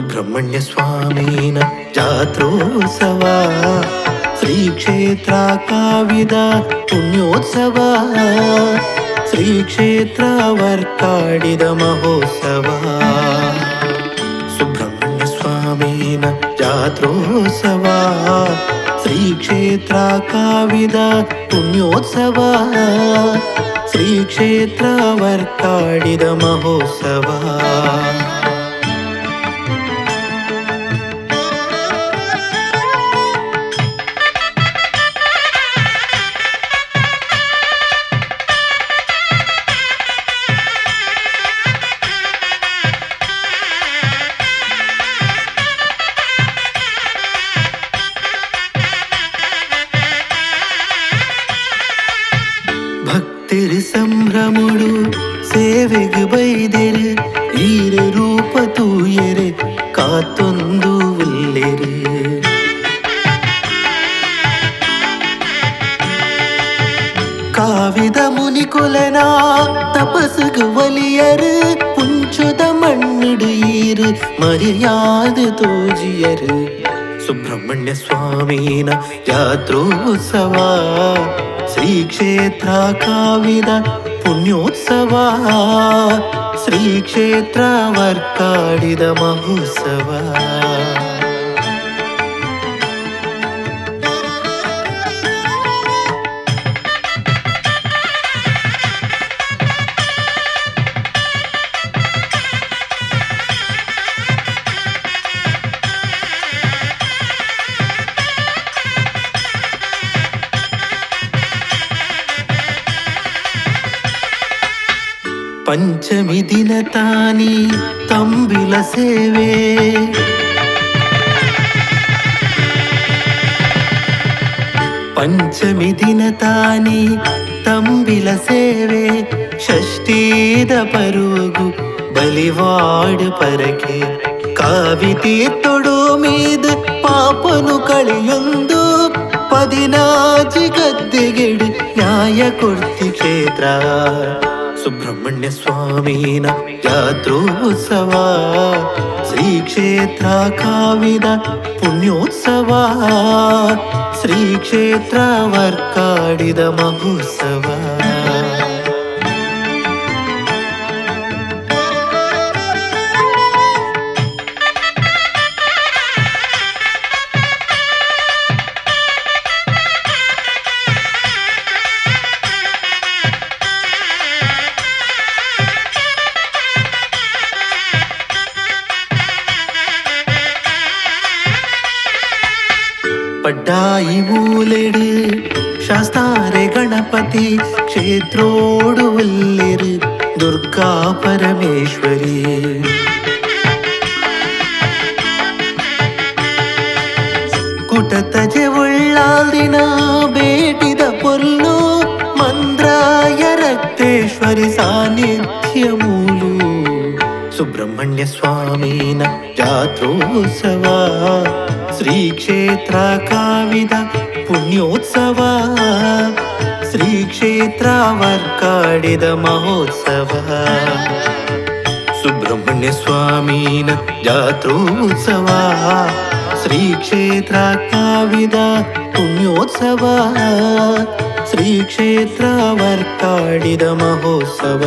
सुब्रह्मण्यस्वामीन जात्रोत्सवा श्रीक्षेत्रा काव्यदा पुण्योत्सवा श्रीक्षेत्र वर्ताडिदमहोत्सवा सुब्रह्मण्यस्वामीन जात्रोत्सवा श्रीक्षेत्रा काव्यद पुण्योत्सवा श्रीक्षेत्र वर्ताडितमहोत्सवा ಕ್ಷೇತ್ರ ಕಾವಿದ ಪುಣ್ಯೋತ್ಸವ ಶ್ರೀ ಕ್ಷೇತ್ರ ವರ್ಕಾಡಿದ ಮಹೋತ್ಸವ ಭಕ್ತಿರ್ ಸಂಭ್ರಮುಡು ಸೇವೆಗೆ ಬೈದೆರೆ ಈರೆ ರೂಪ ತೂಯರೆ ಕಾತೊಂದು ಉಲ್ಲೆರೆ ಕಾವಿದ ಮುನಿಕುಲನ ತಪಸ್ಸುಗು ಒಲಿಯರು ಪುಂಚುದ ಮಣ್ಣಿಡು ಈರು ಮರ್ಯಾದೆ ತೋಜಿಯರು ಸುಬ್ರಹ್ಮಣ್ಯ ಸ್ವಾಮೀನ ಜಾತ್ರೋತ್ಸವ श्रीक्षेत्रा काविद पुण्योत्सवा श्रीक्षेत्र वर्काड महोत्सव। ಪಂಚಮಿ ದಿನ ತಾನಿ ತಂಬಿಲ ಸೇವೆ. ಪಂಚಮಿ ದಿನ ತಾನಿ ತಂಬಿಲ ಸೇವೆ. ಷಷ್ಠೀದ ಪರುವಗು ಬಲಿವಾಡು ಪರಕೆ. ಕಾವಿತಿ ತೊಡು ಮೀದ ಪಾಪನು ಕಳೆಯೊಂದು. ಪದಿನಾಜಿ ಗದ್ದೆಗೆಡು ನ್ಯಾಯ ಕೊಡ್ತಿ ಕ್ಷೇತ್ರ. ಸುಬ್ರಹ್ಮಣ್ಯ ಸ್ವಾಮೀನ ಜಾತ್ರೋತ್ಸವ ಶ್ರೀ ಕ್ಷೇತ್ರ ಕಾವಿದ ಪುಣ್ಯೋತ್ಸವ ಶ್ರೀ ಕ್ಷೇತ್ರ ವರ್ಕಾಡಿದ ಮಹೋತ್ಸವ. ಪಡ್ಡಾಯಿ ಮೂಲೆಡು ಶಾಸ್ತಾರೆ ಗಣಪತಿ ಕ್ಷೇತ್ರೋಡು ಒಲ್ಲೆರು ದುರ್ಗಾ ಪರಮೇಶ್ವರಿ. ಕುಟತಜೆ ಉಳ್ಳಾಲಿನ ಬೇಟಿದ ಪೊಲ್ಲು ಮಂದ್ರಾಯ ರಕ್ತೇಶ್ವರಿ ಸಾನ್ನಿಧ್ಯ ಮೂಲು. ಸುಬ್ರಹ್ಮಣ್ಯ ಸ್ವಾಮಿನ ಜಾತ್ರೋತ್ಸವ. श्रीक्षेत्रकाविद पुण्योत्सव। श्रीक्षेत्रावर्काडिद श्रीक्षेत्रावर्काडिदमहोत्सवः सुब्रह्मण्यस्वामीन जात्रोत्सवाः। श्रीक्षेत्र पुण्योत्सव। श्रीक्षेत्रावर्काडिद महोत्सव।